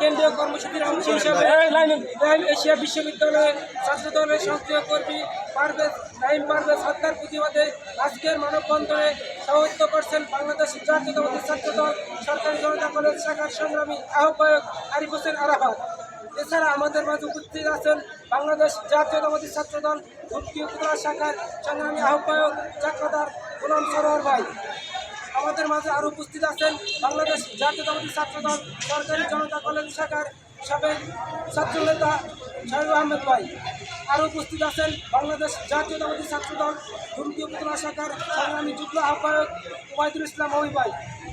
কেন্দ্রীয় কর্মসূচির অংশ হিসেবে এশিয়া বিশ্ববিদ্যালয়ের ছাত্র দলের সক্রিয় কর্মী পারভেজ নাইম পারভেজ হত্যার প্রতিবাদে আজকের মানববন্ধনে সভাপতিত্ব করছেন বাংলাদেশ জাতীয়তাবাদী ছাত্র দল সরকারি জনতা কলেজ শাখার সংগ্রামী আহ্বায়ক আরিফ হোসেন আরাফাত। এছাড়া আমাদের মাঝে উপস্থিত আছেন বাংলাদেশ জাতীয়তাবাদী ছাত্র দল ভর্তি উপজেলা শাখার সংগ্রামী আহ্বায়ক চাকরাদার গোলাম সরোয়ার ভাই। আমাদের মাঝে আরও উপস্থিত আছেন বাংলাদেশ জাতীয়তাবাদী ছাত্র দল সরকারি জনতা কলেজ শাখার সাবেক ছাত্রনেতা শাহিদ আহমেদ ভাই। আরও উপস্থিত আছেন বাংলাদেশ জাতীয়তাবাদী ছাত্র দল ধুমকি উপজেলা শাখার সংগ্রামী যুগ্ম আহ্বায়ক ওবায়দুল ইসলাম ওই ভাই।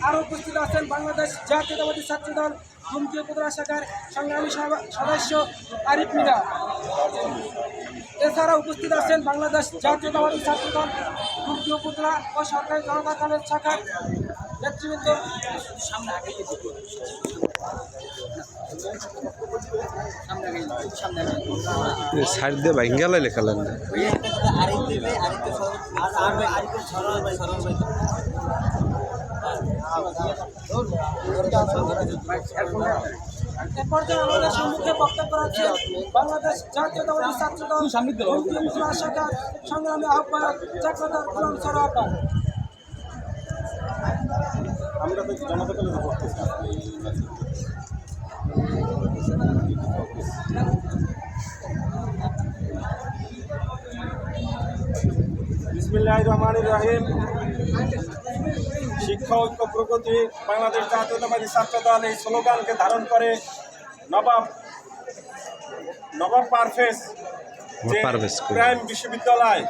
আরও উপস্থিত আছেন বাংলাদেশ জাতীয়তাবাদী ছাত্র দল ধুমকি উপজেলা শাখার সংগ্রামী সদস্য আরিফ মিনা। এছাড়া উপস্থিত আছেন বাংলাদেশ জাতীয়তাবাদী ছাত্র দল দুর্গ উপজেলা ও সরকারি জনতা কলেজ শাখার নেতৃবৃন্দ। সাইড দিয়ে ভাঙ্গা লাইলে খেলেন না এ পর্যায়ে আমাদের সম্মুখে বক্তব্য রাখছেন বাংলাদেশ জাতীয়তাবাদী ছাত্র দল দুর্গ উপজেলা শাখার সংগ্রামী আহ্বায়ক চাকরাদার আমরা তো জনতা কলেজে বিসমিল্লাহ রহমান রাহিম শিক্ষা ঐক্য প্রগতি বাংলাদেশ জাতীয়তাবাদী ছাত্র দল এই স্লোগানকে ধারণ করে নবাব নবাব পারভেজ প্রাইম বিশ্ববিদ্যালয়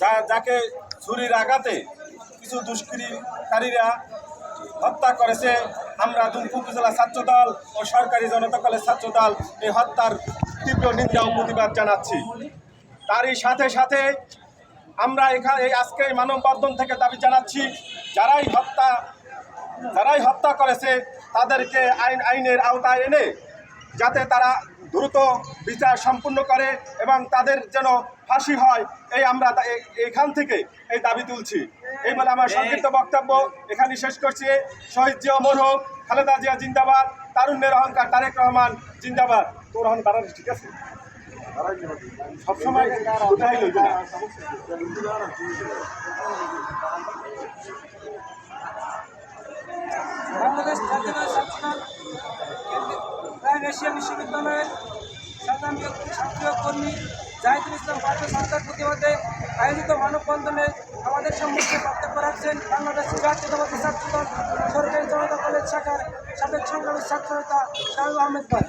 যা যাকে ছুরির আঘাতে কিছু দুষ্কৃতিকারীরা হত্যা করেছে। আমরা দুমকু উপজেলা ছাত্র দল ও সরকারি জনতা কলেজ ছাত্র দল এই হত্যার তীব্র নিন্দা ও প্রতিবাদ জানাচ্ছি। তারই সাথে সাথে আমরা এখানে এই আজকে এই মানববন্ধন থেকে দাবি জানাচ্ছি, যারাই হত্যা যারাই হত্যা করেছে, তাদেরকে আইন, আইনের আওতায় এনে যাতে তারা দ্রুত বিচার সম্পূর্ণ করে এবং তাদের যেন ফাঁসি হয়, এই আমরা এখান থেকে এই দাবি তুলছি। এই বলে আমার সংক্ষিপ্ত বক্তব্য এখানে শেষ করছি। শহীদ জিয়া অমর হোক, খালেদা জিয়া জিন্দাবাদ, তারুণ্যের অহংকার তারেক রহমান জিন্দাবাদ। তোর দাঁড়ান ঠিক আছে? সবসময় কোথায় লইবে না বাংলাদেশ দল প্রাইম এশিয়া বিশ্ববিদ্যালয়ের সংগ্রামী ছাত্র কর্মী জাহিদুল ইসলাম পার্টি সংস্থার প্রতিবাদে আয়োজিত মানববন্ধনে আমাদের সম্মুখে বক্তব্য রাখছেন বাংলাদেশ জাতীয়তাবাদী ছাত্র দল সরকারি জনতা কলেজ শাখার সাবেক সংগ্রামী ছাত্র নেতা শাহুল আহমেদ ভাই।